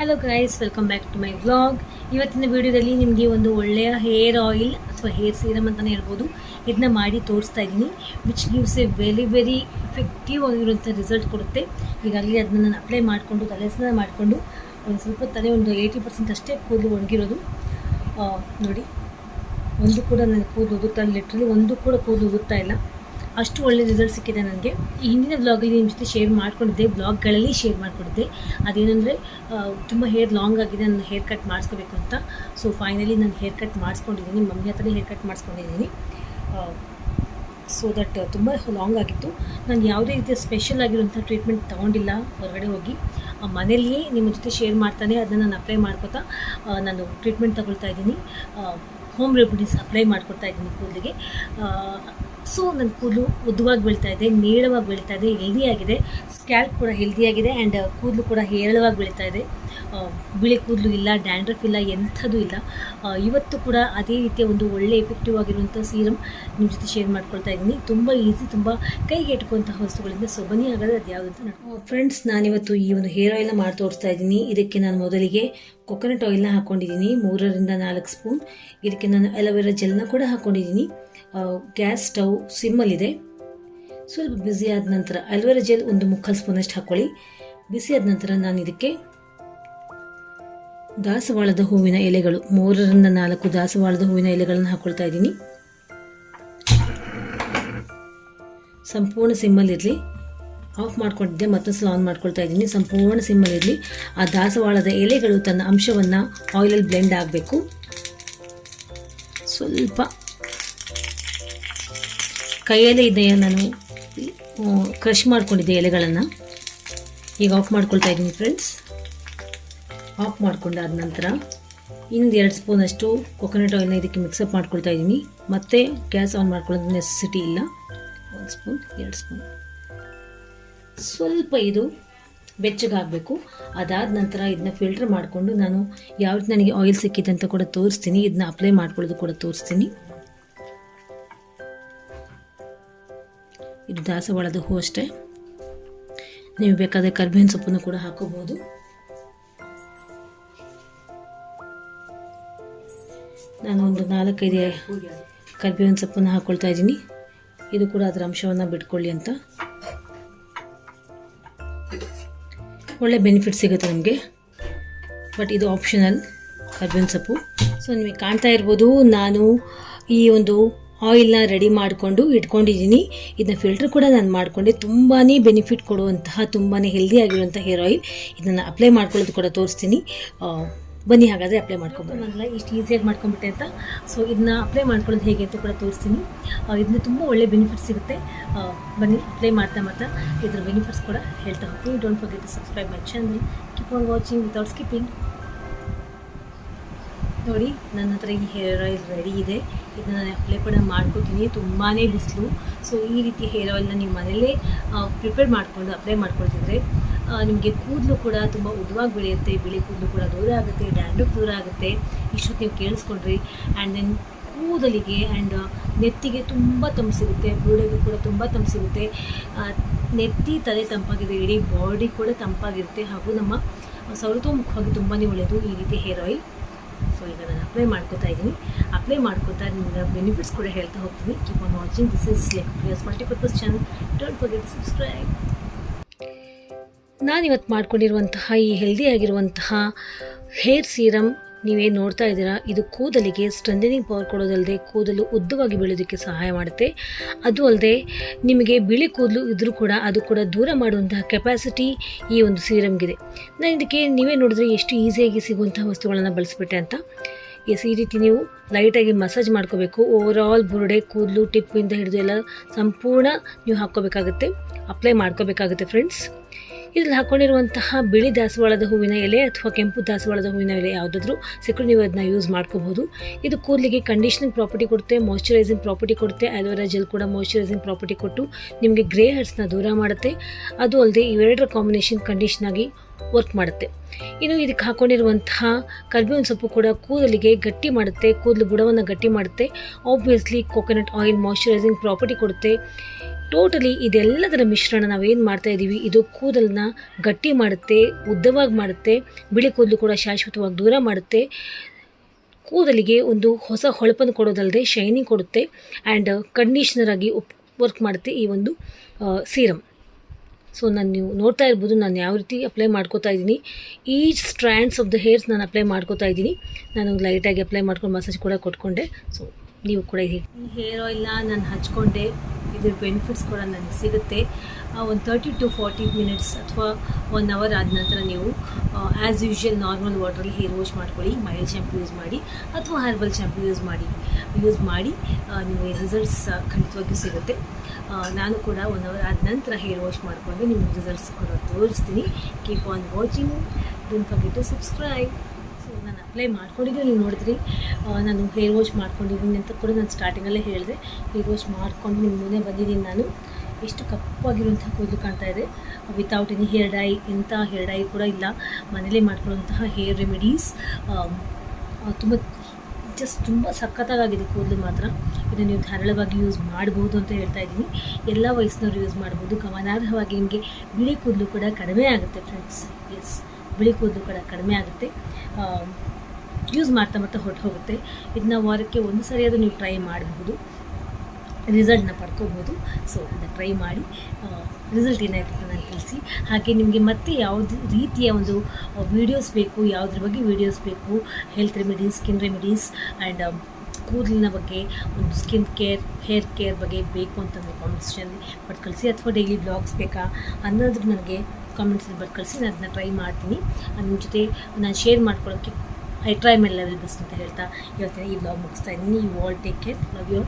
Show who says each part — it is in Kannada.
Speaker 1: Hello guys welcome back to my vlog ಇವತ್ತಿನ ವಿಡಿಯೋದಲ್ಲಿ ನಿಮಗೆ ಒಂದು ಒಳ್ಳೆಯ ಹೇರ್ ಆಯಿಲ್ ಅಥವಾ ಹೇರ್ ಸೀರಮ್ ಅಂತಲೇ ಹೇಳ್ಬೋದು. ಇದನ್ನ ಮಾಡಿ ತೋರಿಸ್ತಾ ಇದ್ದೀನಿ which gives a very very effective ಆಗಿರುವಂಥ ರಿಸಲ್ಟ್ ಕೊಡುತ್ತೆ. ಹೀಗಾಗಿ ಅದನ್ನ ನಾನು ಅಪ್ಲೈ ಮಾಡಿಕೊಂಡು ತಲೆ ಸ್ನಾನ ಮಾಡಿಕೊಂಡು, ಒಂದು ಸ್ವಲ್ಪ ತಲೆ ಒಂದು ಏಯ್ಟಿ ಪರ್ಸೆಂಟ್ ಅಷ್ಟೇ ಕೂದಲು ಒಣಗಿರೋದು. ನೋಡಿ, ಒಂದು ಕೂಡ ನನಗೆ ಕೂದಲು ಉದುರ್ತಾ ಲಿಟ್ರಲಿ ಒಂದು ಕೂಡ ಕೂದಲು ಉದುರ್ತಾ ಇಲ್ಲ. ಅಷ್ಟು ಒಳ್ಳೆ ರಿಸಲ್ಟ್ ಸಿಕ್ಕಿದೆ ನನಗೆ. ಹಿಂದಿನ ಬ್ಲಾಗಲ್ಲಿ ನಿಮ್ಮ ಜೊತೆ ಶೇರ್ ಮಾಡ್ಕೊಂಡಿದ್ದೆ ಬ್ಲಾಗ್ಗಳಲ್ಲಿ ಶೇರ್ ಮಾಡಿಕೊಡಿದ್ದೆ. ಅದೇನೆಂದರೆ ತುಂಬ ಹೇರ್ ಲಾಂಗ್ ಆಗಿದೆ, ನನ್ನ ಹೇರ್ ಕಟ್ ಮಾಡಿಸ್ಕೋಬೇಕು ಅಂತ. ಸೊ ಫೈನಲಿ ನಾನು ಹೇರ್ ಕಟ್ ಮಾಡಿಸ್ಕೊಂಡಿದ್ದೀನಿ, ಮಮ್ಮಿ ಹತ್ರನೇ ಹೇರ್ ಕಟ್ ಮಾಡಿಸ್ಕೊಂಡಿದ್ದೀನಿ. ಸೊ ದಟ್ ತುಂಬ ಲಾಂಗ್ ಆಗಿತ್ತು. ನಾನು ಯಾವುದೇ ರೀತಿಯ ಸ್ಪೆಷಲ್ ಆಗಿರುವಂಥ ಟ್ರೀಟ್ಮೆಂಟ್ ತೊಗೊಂಡಿಲ್ಲ, ಹೊರಗಡೆ ಹೋಗಿ. ಮನೆಯಲ್ಲಿಯೇ ನಿಮ್ಮ ಜೊತೆ ಶೇರ್ ಮಾಡ್ತಾನೆ, ಅದನ್ನು ನಾನು ಅಪ್ಲೈ ಮಾಡ್ಕೋತಾ ನಾನು ಟ್ರೀಟ್ಮೆಂಟ್ ತಗೊಳ್ತಾ ಇದ್ದೀನಿ. ಹೋಮ್ ರೆಮಿಡೀಸ್ ಅಪ್ಲೈ ಮಾಡ್ಕೊಳ್ತಾ ಇದ್ದೀನಿ ಕೂದಲಿಗೆ ಸೊ ನನ್ನ ಕೂದಲು ಉದ್ದವಾಗಿ ಬೀಳ್ತಾ ಇದೆ ನೀಳವಾಗಿ ಬೀಳ್ತಾ ಇದೆ ಹೆಲ್ದಿ ಆಗಿದೆ. ಸ್ಕ್ಯಾಲ್ಪ್ ಕೂಡ ಹೆಲ್ದಿ ಆಗಿದೆ ಆ್ಯಂಡ್ ಕೂದಲು ಕೂಡ ಹೇರಳವಾಗಿ ಬೀಳ್ತಾ ಇದೆ. ಬಿಳಿ ಕೂದಲು ಇಲ್ಲ ಡ್ಯಾಂಡ್ರಫ್ ಇಲ್ಲ, ಎಂಥದ್ದು ಇಲ್ಲ. ಇವತ್ತು ಕೂಡ ಅದೇ ರೀತಿಯ ಒಂದು ಒಳ್ಳೆ ಎಫೆಕ್ಟಿವ್ ಆಗಿರುವಂಥ ಸೀರಮ್ ನಿಮ್ಮ ಜೊತೆ ಶೇರ್ ಮಾಡ್ಕೊಳ್ತಾ ಇದ್ದೀನಿ. ತುಂಬ ಈಸಿ ತುಂಬ ಕೈಗೆ ವಸ್ತುಗಳಿಂದ. ಸೊಬನಿ ಹಾಗಾದ್ರೆ ಅದು ಯಾವುದಂತ ನಾನು ಫ್ರೆಂಡ್ಸ್ ನಾನಿವತ್ತು ಈ ಒಂದು ಹೇರ್ ಆಯಿಲ್ನ ಮಾಡಿ ತೋರಿಸ್ತಾ ಇದ್ದೀನಿ. ಇದಕ್ಕೆ ನಾನು ಮೊದಲಿಗೆ ಕೊಕೊನಟ್ ಆಯಿಲ್ನ ಹಾಕ್ಕೊಂಡಿದ್ದೀನಿ ಮೂರರಿಂದ ನಾಲ್ಕು ಸ್ಪೂನ್ ಇದಕ್ಕೆ ನಾನು ಅಲೋವೆರಾ ಜೆಲ್ನ ಕೂಡ ಹಾಕ್ಕೊಂಡಿದ್ದೀನಿ ಗ್ಯಾಸ್ ಸ್ಟವ್ ಸಿಮ್ಮಲ್ಲಿದೆ ಸ್ವಲ್ಪ ಬಿಸಿ ಆದ ನಂತರ ಅಲ್ವೆರಾ ಜೆಲ್ ಒಂದು ಮುಕ್ಕಾಲು ಸ್ಪೂನಷ್ಟು ಹಾಕ್ಕೊಳ್ಳಿ ಬಿಸಿ ಆದ ನಂತರ ನಾನು ಇದಕ್ಕೆ ದಾಸವಾಳದ ಹೂವಿನ ಎಲೆಗಳು, ಮೂರರಿಂದ ನಾಲ್ಕು ದಾಸವಾಳದ ಹೂವಿನ ಎಲೆಗಳನ್ನು ಹಾಕ್ಕೊಳ್ತಾ ಇದ್ದೀನಿ. ಸಂಪೂರ್ಣ ಸಿಮ್ಮಲ್ಲಿರಲಿ ಆಫ್ ಮಾಡ್ಕೊಂಡಿದ್ದೆ ಮತ್ತೊಂದು ಸಲ ಆನ್ ಮಾಡ್ಕೊಳ್ತಾ ಇದ್ದೀನಿ. ಸಂಪೂರ್ಣ ಸಿಮ್ಮಲ್ಲಿರಲಿ ಆ ದಾಸವಾಳದ ಎಲೆಗಳು ತನ್ನ ಅಂಶವನ್ನು ಆಯಿಲಲ್ಲಿ ಬ್ಲೆಂಡ್ ಆಗಬೇಕು. ಸ್ವಲ್ಪ ಕೈಯಲ್ಲೇ ಇದೆ ನಾನು ಕ್ರಷ್ ಮಾಡ್ಕೊಂಡಿದ್ದೆ ಎಲೆಗಳನ್ನು. ಈಗ ಆಫ್ ಮಾಡ್ಕೊಳ್ತಾ ಇದ್ದೀನಿ ಫ್ರೆಂಡ್ಸ್ ಆಫ್ ಮಾಡ್ಕೊಂಡಾದ ನಂತರ ಇನ್ನೊಂದು ಎರಡು ಸ್ಪೂನಷ್ಟು ಕೊಕೊನಟ್ ಆಯಿಲ್ನ ಇದಕ್ಕೆ ಮಿಕ್ಸಪ್ ಮಾಡ್ಕೊಳ್ತಾ ಇದ್ದೀನಿ. ಮತ್ತೆ ಗ್ಯಾಸ್ ಆನ್ ಮಾಡ್ಕೊಳ್ಳೋದು ನೆಸೆಸಿಟಿ ಇಲ್ಲ. ಒಂದು ಸ್ಪೂನ್ ಎರಡು ಸ್ಪೂನ್ ಸ್ವಲ್ಪ ಇದು ಬೆಚ್ಚಗಾಗಬೇಕು ಅದಾದ ನಂತರ ಇದನ್ನ ಫಿಲ್ಟರ್ ಮಾಡಿಕೊಂಡು ನಾನು ಯಾವ ರೀತಿ ನನಗೆ ಆಯಿಲ್ ಸಿಕ್ಕಿದೆ ಅಂತ ಕೂಡ ತೋರಿಸ್ತೀನಿ. ಇದನ್ನ ಅಪ್ಲೈ ಮಾಡ್ಕೊಳ್ಳೋದು ಕೂಡ ತೋರಿಸ್ತೀನಿ. ಇದು ದಾಸವಾಳದ ಹೂ ಅಷ್ಟೇ. ನೀವು ಬೇಕಾದರೆ ಕರ್ಬೇವಿನ ಸೊಪ್ಪನ್ನು ಕೂಡ ಹಾಕೋಬಹುದು. ನಾನು ಒಂದು ನಾಲ್ಕೈದು ಕರ್ಬೇವಿನ ಸೊಪ್ಪನ್ನು ಹಾಕ್ಕೊಳ್ತಾ ಇದ್ದೀನಿ. ಇದು ಕೂಡ ಅದರ ಅಂಶವನ್ನು ಬಿಟ್ಕೊಳ್ಳಿ ಅಂತ. ಒಳ್ಳೆ ಬೆನಿಫಿಟ್ ಸಿಗುತ್ತೆ ನಮಗೆ. ಬಟ್ ಇದು ಆಪ್ಷನಲ್ ಕರ್ಬೇವಿನ ಸೊಪ್ಪು. ಸೊ ನಿಮಗೆ ಕಾಣ್ತಾ ಇರ್ಬೋದು, ನಾನು ಈ ಒಂದು ಆಯಿಲ್ನ ರೆಡಿ ಮಾಡಿಕೊಂಡು ಇಟ್ಕೊಂಡಿದ್ದೀನಿ. ಇದನ್ನ ಫಿಲ್ಟರ್ ಕೂಡ ನಾನು ಮಾಡಿಕೊಂಡೆ. ತುಂಬಾ ಬೆನಿಫಿಟ್ ಕೊಡುವಂತಹ ತುಂಬಾ ಹೆಲ್ದಿ ಆಗಿರುವಂಥ ಹೇರ್ ಆಯಿಲ್ ಇದನ್ನು ಅಪ್ಲೈ ಮಾಡ್ಕೊಳ್ಳೋದು ಕೂಡ ತೋರಿಸ್ತೀನಿ. ಬನ್ನಿ ಹಾಗಾದರೆ ಅಪ್ಲೈ ಮಾಡ್ಕೊಬೋದು ಇಷ್ಟು ಈಸಿಯಾಗಿ ಮಾಡ್ಕೊಂಬಿಟ್ಟೆ ಅಂತ? ಸೊ ಇದನ್ನ ಅಪ್ಲೈ ಮಾಡ್ಕೊಳ್ಳೋದು ಹೇಗೆ ಅಂತ ಕೂಡ ತೋರಿಸ್ತೀನಿ. ಇದನ್ನ ತುಂಬ ಒಳ್ಳೆ ಬೆನಿಫಿಟ್ ಸಿಗುತ್ತೆ. ಬನ್ನಿ ಅಪ್ಲೈ ಮಾಡ್ತಾ ಮಾಡ್ತಾ ಇದ್ರ ಬೆನಿಫಿಟ್ಸ್ ಕೂಡ ಹೇಳ್ತಾ ಹೋಗ್ತೀನಿ. Don't forget to subscribe my channel keep on watching without skipping ನೋಡಿ, ನನ್ನ ಹತ್ರ ಈ ಹೇರ್ ಆಯಿಲ್ ರೆಡಿ ಇದೆ. ಇದನ್ನ ನಾನು ಅಪ್ಲೈ ಕೂಡ ಮಾಡ್ಕೋತೀನಿ. ತುಂಬಾ ಬಿಸಿಲು. ಸೊ ಈ ರೀತಿ ಹೇರ್ ಆಯಿಲ್ನ ನೀವು ಮನೆಯಲ್ಲೇ ಪ್ರಿಪೇರ್ ಮಾಡಿಕೊಂಡು ಅಪ್ಲೈ ಮಾಡ್ಕೊಳ್ತಿದ್ರೆ ನಿಮಗೆ ಕೂದಲು ಕೂಡ ತುಂಬ ಉದ್ದವಾಗಿ ಬೆಳೆಯುತ್ತೆ. ಬಿಳಿ ಕೂದಲು ಕೂಡ ದೂರ ಆಗುತ್ತೆ ಡ್ಯಾಂಡ್ರಫ್ ದೂರ ಆಗುತ್ತೆ. ಇಷ್ಟು ನೀವು ಕೇಳಿಸ್ಕೊಂಡ್ರಿ. ಆ್ಯಂಡ್ ದೆನ್ ಕೂದಲಿಗೆ ಆ್ಯಂಡ್ ನೆತ್ತಿಗೆ ತುಂಬ ತಂಪು ಸಿಗುತ್ತೆ. ಬೂಡೆಗೂ ಕೂಡ ತುಂಬ ತಂಪು ಸಿಗುತ್ತೆ. ನೆತ್ತಿ ತಲೆ ತಂಪಾಗಿದೆ. ಇಡೀ ಬಾಡಿ ಕೂಡ ತಂಪಾಗಿರುತ್ತೆ. ಹಾಗೂ ನಮ್ಮ ಸೌರತೋಮುಖವಾಗಿ ತುಂಬಾ ಒಳ್ಳೆಯದು ಈ ರೀತಿ ಹೇರ್ ಆಯಿಲ್ ಸೊ ಈಗ ನಾನು ಅಪ್ಲೈ ಮಾಡ್ಕೋತಾ ಇದ್ದೀನಿ. ಅಪ್ಲೈ ಮಾಡ್ಕೋತಾ ನಿಮ್ಗೆ ಬೆನಿಫಿಟ್ಸ್ ಕೂಡ ಹೇಳ್ತಾ ಹೋಗ್ತೀನಿ. Keep on watching this is like previous multipurpose channel don't forget subscribe ನಾನಿವತ್ತು ಮಾಡ್ಕೊಂಡಿರುವಂತಹ ಈ ಹೆಲ್ದಿ ಆಗಿರುವಂತಹ ಹೇರ್ ಸೀರಮ್ ನೀವೇನು ನೋಡ್ತಾ ಇದ್ದೀರಾ? ಇದು ಕೂದಲಿಗೆ ಸ್ಟ್ರೆಂಥನಿಂಗ್ ಪವರ್ ಕೊಡೋದಲ್ಲದೆ ಕೂದಲು ಉದ್ದವಾಗಿ ಬೆಳೆಯೋದಕ್ಕೆ ಸಹಾಯ ಮಾಡುತ್ತೆ. ಅದು ಅಲ್ಲದೆ ನಿಮಗೆ ಬಿಳಿ ಕೂದಲು ಇದ್ದರೂ ಕೂಡ ಅದು ಕೂಡ ದೂರ ಮಾಡುವಂತಹ ಕೆಪಾಸಿಟಿ ಈ ಒಂದು ಸೀರಮ್ಗಿದೆ ನಾನು ಇದಕ್ಕೆ ನೀವೇ ನೋಡಿದ್ರೆ ಎಷ್ಟು ಈಸಿಯಾಗಿ ಸಿಗುವಂತಹ ವಸ್ತುಗಳನ್ನು ಬಳಸಿಬಿಟ್ಟೆ ಅಂತ. ಎಸ್, ಈ ರೀತಿ ನೀವು ಲೈಟಾಗಿ ಮಸಾಜ್ ಮಾಡ್ಕೋಬೇಕು. ಓವರ್ ಆಲ್ ಬುರುಡೆ, ಕೂದಲು, ಟಿಪ್ಪಿಂದ ಹಿಡಿದು ಎಲ್ಲ ಸಂಪೂರ್ಣ ನೀವು ಹಾಕ್ಕೋಬೇಕಾಗುತ್ತೆ. ಅಪ್ಲೈ ಮಾಡ್ಕೋಬೇಕಾಗುತ್ತೆ ಫ್ರೆಂಡ್ಸ್ ಇದ್ರಲ್ಲಿ ಹಾಕೊಂಡಿರುವಂತಹ ಬಿಳಿ ದಾಸವಾಳದ ಹೂವಿನ ಎಲೆ ಅಥವಾ ಕೆಂಪು ದಾಸವಾಳದ ಹೂವಿನ ಎಲೆ ಯಾವುದಾದ್ರೂ ಸಿಕ್ಕರು ನೀವು ಅದನ್ನ ಯೂಸ್ ಮಾಡ್ಕೋಬಹುದು ಇದು ಕೂದಲಿಗೆ ಕಂಡೀಷನಿಂಗ್ ಪ್ರಾಪರ್ಟಿ ಕೊಡುತ್ತೆ ಮಾಯಶ್ಚರೈಸಿಂಗ್ ಪ್ರಾಪರ್ಟಿ ಕೊಡುತ್ತೆ ಅಲೋವೆರಾ ಜೆಲ್ ಕೂಡ ಮಾಯಶ್ಚರೈಸಿಂಗ್ ಪ್ರಾಪರ್ಟಿ ಕೊಟ್ಟು ನಿಮಗೆ ಗ್ರೇ ಹರ್ಸ್ನ ದೂರ ಮಾಡುತ್ತೆ. ಅದು ಅಲ್ಲದೆ ಇವೆರಡರ ಕಾಂಬಿನೇಷನ್ ಕಂಡೀಷನ್ ಆಗಿ ವರ್ಕ್ ಮಾಡುತ್ತೆ. ಇನ್ನು ಇದಕ್ಕೆ ಹಾಕೊಂಡಿರುವಂತಹ ಕರ್ಬೇವಿನ ಸೊಪ್ಪು ಕೂಡ ಕೂದಲಿಗೆ ಗಟ್ಟಿ ಮಾಡುತ್ತೆ, ಕೂದಲು ಬುಡವನ್ನು ಗಟ್ಟಿ ಮಾಡುತ್ತೆ. Obviously coconut oil moisturising property ಕೊಡುತ್ತೆ. ಟೋಟಲಿ ಇದೆಲ್ಲದರ ಮಿಶ್ರಣ ನಾವೇನು ಮಾಡ್ತಾ ಇದ್ದೀವಿ ಇದು ಕೂದಲನ್ನ ಗಟ್ಟಿ ಮಾಡುತ್ತೆ, ಉದ್ದವಾಗಿ ಮಾಡುತ್ತೆ, ಬಿಳಿ ಕೂದಲು ಕೂಡ ಶಾಶ್ವತವಾಗಿ ದೂರ ಮಾಡುತ್ತೆ. ಕೂದಲಿಗೆ ಒಂದು ಹೊಸ ಹೊಳಪನ್ನು ಕೊಡೋದಲ್ಲದೆ ಶೈನಿಂಗ್ ಕೊಡುತ್ತೆ ಆ್ಯಂಡ್ ಕಂಡೀಷನರ್ ಆಗಿ ಉಪ್ ವರ್ಕ್ ಮಾಡುತ್ತೆ ಈ ಒಂದು ಸೀರಮ್ ಸೊ ನಾನು ನೀವು ನೋಡ್ತಾ ಇರ್ಬೋದು, ನಾನು ಯಾವ ರೀತಿ ಅಪ್ಲೈ ಮಾಡ್ಕೋತಾ ಇದ್ದೀನಿ. ಈ ಸ್ಟ್ರ್ಯಾಂಡ್ಸ್ ಆಫ್ ದ ಹೇರ್ಸ್ ನಾನು ಅಪ್ಲೈ ಮಾಡ್ಕೋತಾ ಇದ್ದೀನಿ. ನಾನು ಲೈಟಾಗಿ ಅಪ್ಲೈ ಮಾಡ್ಕೊಂಡು ಮಸಾಜ್ ಕೂಡ ಕೊಟ್ಕೊಂಡೆ. ಸೊ ನೀವು ಕೂಡ ಈ ಹೇರ್ ಆಯಿಲ್ನ ನಾನು ಹಚ್ಕೊಂಡೆ. ಇದ್ರ ಬೆನಿಫಿಟ್ಸ್ ಕೂಡ ನನಗೆ ಸಿಗುತ್ತೆ. ಒಂದು ತರ್ಟಿ ಟು ಫಾರ್ಟಿ ಮಿನಿಟ್ಸ್ ಅಥವಾ ಒನ್ ಅವರ್ ಆದ ನಂತರ ನೀವು ಆ್ಯಸ್ ಯೂಶ್ವಲ್ ನಾರ್ಮಲ್ ವಾಟ್ರಲ್ಲಿ ಹೇರ್ ವಾಶ್ ಮಾಡ್ಕೊಳ್ಳಿ. ಮೈಲ್ ಶ್ಯಾಂಪು ಯೂಸ್ ಮಾಡಿ ಅಥವಾ ಹರ್ಬಲ್ ಶ್ಯಾಂಪು ಯೂಸ್ ಮಾಡಿ. ಯೂಸ್ ಮಾಡಿ ನಿಮಗೆ ರಿಸಲ್ಟ್ಸ್ ಖಂಡಿತವಾಗಿಯೂ ಸಿಗುತ್ತೆ. ನಾನು ಕೂಡ ಒನ್ ಅವರ್ ಆದ ನಂತರ ಹೇರ್ ವಾಶ್ ಮಾಡಿಕೊಂಡು ನಿಮಗೆ ರಿಸಲ್ಟ್ಸ್ ಕೂಡ ತೋರಿಸ್ತೀನಿ. Keep on watching don't forget to subscribe so ನಾನು ಅಪ್ಲೈ ಮಾಡ್ಕೊಂಡಿದ್ದೀನಿ, ನೀವು ನೋಡಿದ್ರಿ. ನಾನು ಹೇರ್ ವಾಶ್ ಮಾಡ್ಕೊಂಡಿದ್ದೀನಿ ಅಂತ ಕೂಡ ನಾನು ಸ್ಟಾರ್ಟಿಂಗಲ್ಲೇ ಹೇಳಿದೆ. ಹೇರ್ ವಾಶ್ ಮಾಡ್ಕೊಂಡು ನಿಮ್ಮ ಮುಂದೆ ಬಂದಿದ್ದೀನಿ ನಾನು. ಎಷ್ಟು ಕಪ್ಪಾಗಿರುವಂಥ ಕೂದಲು ಕಾಣ್ತಾ ಇದೆ. ವಿತೌಟ್ ಎನಿ ಹೇರ್ ಡೈ ಇಂಥ ಹೇರ್ ಡೈ ಕೂಡ ಇಲ್ಲ. ಮನೇಲಿ ಮಾಡ್ಕೊಳ್ಳುವಂತಹ ಹೇರ್ ರೆಮಿಡೀಸ್ ತುಂಬ ಜಸ್ಟ್ ತುಂಬ ಸಖತ್ತಾಗಿದೆ ಕೂದಲು ಮಾತ್ರ. ಇದನ್ನು ನೀವು ಧಾರಾಳವಾಗಿ ಯೂಸ್ ಮಾಡ್ಬೋದು ಅಂತ ಹೇಳ್ತಾ ಇದ್ದೀನಿ. ಎಲ್ಲ ವಯಸ್ಸಿನವರು ಯೂಸ್ ಮಾಡ್ಬೋದು. ಗಮನಾರ್ಹವಾಗಿ ನಿಮಗೆ ಬಿಳಿ ಕೂದಲು ಕೂಡ ಕಡಿಮೆ ಆಗುತ್ತೆ ಫ್ರೆಂಡ್ಸ್ ಎಸ್ ಬಿಳಿ ಕೂದಲು ಕೂಡ ಕಡಿಮೆ ಆಗುತ್ತೆ. ಯೂಸ್ ಮಾಡ್ತಾ ಮಾಡ್ತಾ ಹೊರಟು ಹೋಗುತ್ತೆ. ಇದನ್ನ ವಾರಕ್ಕೆ ಒಂದು ಸರಿಯಾದರೂ ನೀವು ಟ್ರೈ ಮಾಡಬಹುದು ರಿಸಲ್ಟ್ನ ಪಡ್ಕೋಬೋದು. ಸೊ ಅದನ್ನು ಟ್ರೈ ಮಾಡಿ. ರಿಸಲ್ಟ್ ಏನಾಯಿತು ಅಂತ ನಾನು ತಿಳಿಸಿ. ಹಾಗೆ ನಿಮಗೆ ಮತ್ತೆ ಯಾವುದು ರೀತಿಯ ಒಂದು ವೀಡಿಯೋಸ್ ಬೇಕು, ಯಾವುದ್ರ ಬಗ್ಗೆ ವೀಡಿಯೋಸ್ ಬೇಕು health remedies skin remedies and ಕೂದಲಿನ ಬಗ್ಗೆ, ಒಂದು ಸ್ಕಿನ್ ಕೇರ್ ಹೇರ್ ಕೇರ್ ಬಗ್ಗೆ ಬೇಕು ಅಂತಂದರೆ ಕಾಮೆಂಟ್ಸಲ್ಲಿ ಬಟ್ ಕಳಿಸಿ ಅಥವಾ ಡೈಲಿ ಬ್ಲಾಗ್ಸ್ ಬೇಕಾ ಅನ್ನೋದ್ರ ನನಗೆ ಕಾಮೆಂಟ್ಸಲ್ಲಿ ಬರ್ ಕಳಿಸಿ ನಾನು ಅದನ್ನ ಟ್ರೈ ಮಾಡ್ತೀನಿ. ನಿಮ್ಮ ಜೊತೆ ನಾನು ಶೇರ್ ಮಾಡ್ಕೊಳ್ಳೋಕ್ಕೆ I try my level best ಅಂತ ಹೇಳ್ತಾ ಹೇಳ್ತೀನಿ. ಈ ಬ್ಲಾಗ್ ಮುಗಿಸ್ತಾ ಇದ್ದೀನಿ. You all take care love you